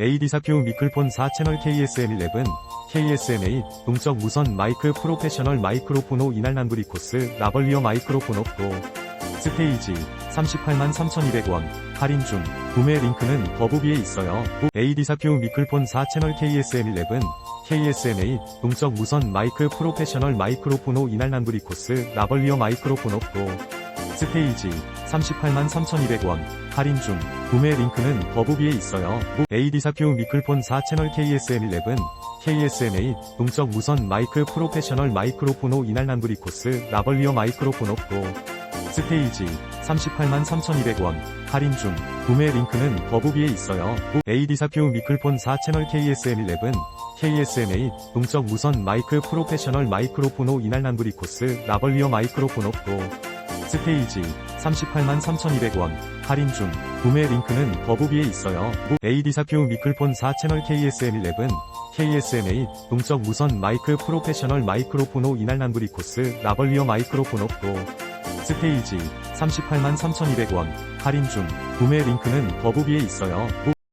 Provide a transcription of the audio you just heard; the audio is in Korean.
AD사큐 미클폰 4채널 KSM11 KSM8 동적 무선 마이크 프로페셔널 마이크로포노 이날란브리 코스 라벌리어 마이크로포노 프로 스테이지 38만 3,200원. 할인 중. 구매 링크는 더보 위에 있어요. AD사큐 미클폰 4채널 KSM11 KSM8 동적 무선 마이크 프로페셔널 마이크로포노 이날란브리 코스 라벌리어 마이크로포노 프로 스테이지 38만 3,200원. 할인 중. 구매 링크는 더보 위에 있어요. AD사큐 미클폰 4채널 KSM11 KSM8 동적 무선 마이크 프로페셔널 마이크로포노 이날란브리 코스 라벌리어 마이크로포노 프로 스테이지. 38만 3,200원. 할인 중. 구매 링크는 더보 위에 있어요. AD사큐 미클폰 4채널 KSM11 KSM8 동적 무선 마이크 프로페셔널 마이크로포노 이날란브리 코스 라벌리어 마이크로포노 프로 스테이지 38만 3,200원. 할인 중. 구매 링크는 더보 위에 있어요. AD사큐 미클폰 4채널 KSM11 KSM8 동적 무선 마이크 프로페셔널 마이크로포노 이날란브리 코스 라벌리어 마이크로포노 프로 스테이지 38만 3,200원. 할인 중. 구매 링크는 더보 위에 있어요.